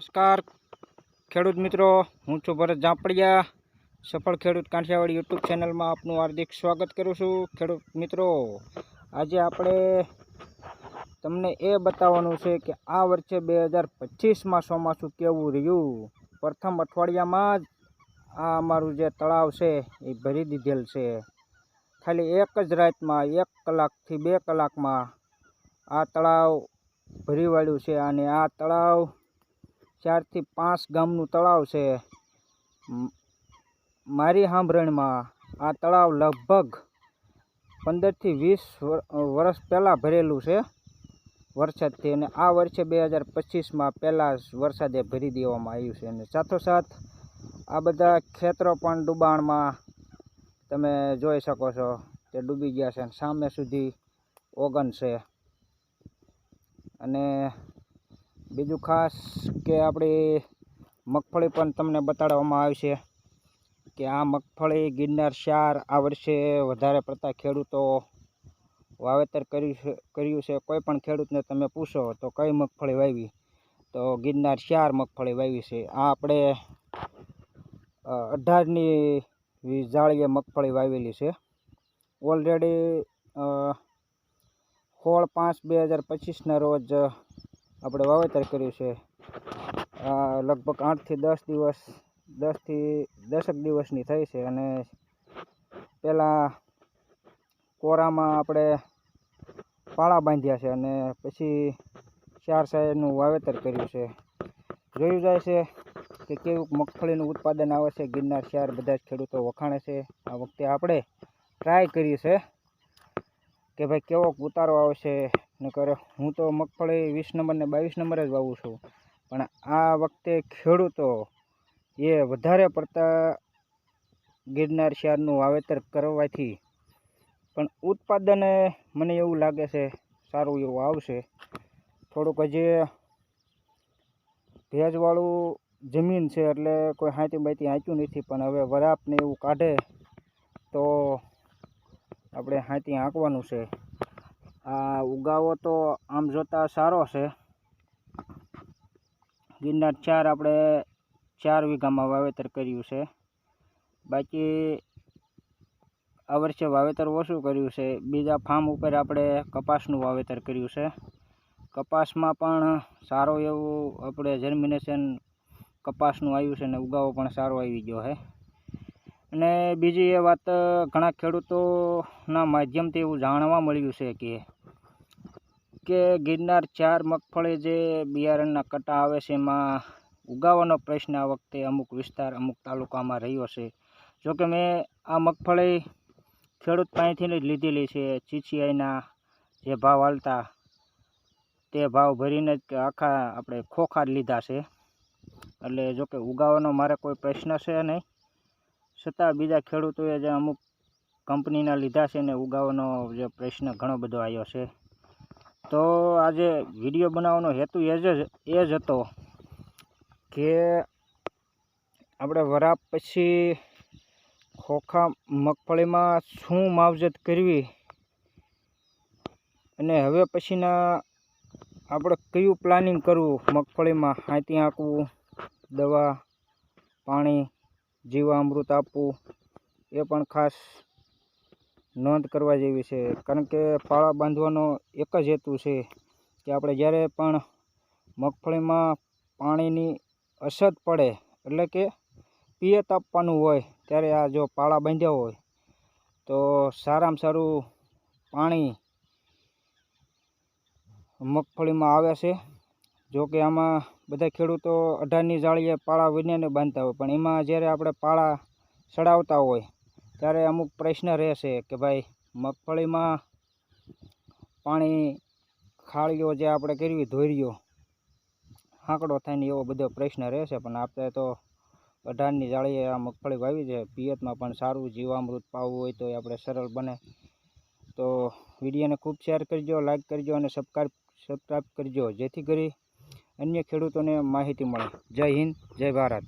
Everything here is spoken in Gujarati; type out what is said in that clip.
નમસ્કાર. ખેડૂત મિત્રો, હું છું ભરત જાપડિયા સફળ ખેડૂત કાંઠિયાવાડી યુટ્યુબ ચેનલમાં આપનું હાર્દિક સ્વાગત કરું છું. ખેડૂત મિત્રો, આજે આપણે તમને એ બતાવવાનું છે કે આ વર્ષે બે હજાર પચીસમાં ચોમાસું કેવું રહ્યું? પ્રથમ અઠવાડિયામાં જ આ અમારું જે તળાવ છે એ ભરી દીધેલ છે. ખાલી એક જ રાતમાં, એક કલાકથી બે કલાકમાં આ તળાવ ભરી વાળ્યું છે અને આ તળાવ ચારથી પાંચ ગામનું તળાવ છે. મારી સાંભળણીમાં આ તળાવ લગભગ પંદરથી વીસ વર્ષ પહેલાં ભરેલું છે. વરસાદથી અને આ વર્ષે બે હજાર પચીસમાં પહેલાં વરસાદે ભરી દેવામાં આવ્યું છે. અને સાથોસાથ આ બધા ખેતરો પણ ડૂબાણમાં તમે જોઈ શકો છો તે ડૂબી ગયા છે અને સામે સુધી ઓગન છે. અને બીજું ખાસ કે આપણી મગફળી પણ તમને બતાડવામાં આવશે કે આ મગફળી ગિરનાર શાર આ વર્ષે વધારે પડતા ખેડૂતો વાવેતર કર્યું છે કર્યું છે. કોઈ પણ ખેડૂતને તમે પૂછો તો કઈ મગફળી વાવી? તો ગિરનાર શાર મગફળી વાવી છે. આ આપણે અઢારની જાળીએ મગફળી વાવેલી છે. ઓલરેડી સોળ પાંચ બે હજાર પચીસના રોજ આપણે વાવેતર કર્યું છે. લગભગ આઠથી દસ દિવસ, દસથી, દસેક દિવસની થઈ છે અને પહેલાં કોરામાં આપણે પાળા બાંધ્યા છે અને પછી ચાર સાઈડનું વાવેતર કર્યું છે. જોયું જાય છે કે કેવું મગફળીનું ઉત્પાદન આવે છે, ગિરનાર ચાર બધા જ ખેડૂતો વખાણે છે. આ વખતે આપણે ટ્રાય કરી છે કે ભાઈ કેવો ઉતારો આવશે નકર હું તો મગફળી વીસ નંબર ને બાવીસ નંબર જ વાવું છું. પણ આ વખતે ખેડૂતો એ વધારે પડતા ગિરનાર શિયાળનું વાવેતર કરવાથી પણ ઉત્પાદન મને એવું લાગે છે સારું એવું આવશે. થોડુંક હજી ભેજવાળું જમીન છે એટલે કોઈ હાંચી બાંચી હાંચ્યું નથી, પણ હવે વરાપને એવું કાઢે તો આપણે હાંચી હાંકવાનું છે. આ ઉગાવો તો આમ જોતાં સારો છે. ગિરનાર ચાર આપણે ચાર વીઘામાં વાવેતર કર્યું છે. બાકી આ વર્ષે વાવેતર ઓછું કર્યું છે. બીજા ફાર્મ ઉપર આપણે કપાસનું વાવેતર કર્યું છે. કપાસમાં પણ સારું એવું આપણે જર્મિનેશન કપાસનું આવ્યું છે ને ઉગાવો પણ સારો આવી ગયો છે. અને બીજી એ વાત ઘણા ખેડૂતોના માધ્યમથી એવું જાણવા મળ્યું છે કે કે ગિરનાર ચાર મગફળી જે બિયારણના કટા આવે છે, એમાં ઉગાવાનો પ્રશ્ન આ વખતે અમુક વિસ્તાર, અમુક તાલુકામાં રહ્યો છે. જોકે મેં આ મગફળી ખેડૂત પાસેથી જ લીધેલી છે. ચીચીઆઈના જે ભાવ હાલતા, તે ભાવ ભરીને જ આખા આપણે ખોખા લીધા છે. એટલે જોકે ઉગાવાનો મારે કોઈ પ્રશ્ન છે નહીં. છતાં બીજા ખેડૂતોએ જે અમુક કંપનીના લીધા છે ને ઉગાવાનો જે પ્રશ્ન ઘણો બધો આવ્યો છે. તો આજે વીડિયો બનાવવાનો હેતુ એ જ એ જ હતો કે આપણે વરાપ પછી ખોખા મગફળીમાં શું માવજત કરવી અને હવે પછીના આપણે કયું પ્લાનિંગ કરવું મગફળીમાં? હાંતી હાંકવું, દવા, પાણી જીવામૃત આપવું એ પણ ખાસ નોંધ કરવા જેવી છે. કારણ કે પાળા બાંધવાનો એક જ હેતુ છે કે આપણે જ્યારે પણ મગફળીમાં પાણીની અછત પડે, એટલે કે પિયત આપવાનું હોય, ત્યારે આ જો પાળા બાંધ્યા હોય, તો સારામાં સારું પાણી મગફળીમાં આવે છે. જો કે આમાં બધા ખેડૂતો અઢારની જાળીએ પાળા વિને બાંધતા હોય, પણ એમાં જ્યારે આપણે પાળા ચડાવતા હોય, ત્યારે અમુક પ્રશ્ન રહેશે કે ભાઈ, મગફળીમાં પાણી ખાળીઓ જે આપણે કરવી ધોર્યો હાંકડો થાય ને એવો બધો પ્રશ્ન રહેશે. પણ આપણે તો અઢારની જાળીએ આ મગફળી વાવી છે, પિયતમાં પણ સારું જીવામૃત પાવું હોય તો એ આપણે સરળ બને. તો વિડીયોને ખૂબ શેર કરજો લાઇક કરજો અને સબસ્ક્રાઈબ સબસ્ક્રાઈબ કરજો. જેથી કરી અન્ય ખેડૂતોને માહિતી મળે. જય હિન્દ જય ભારત.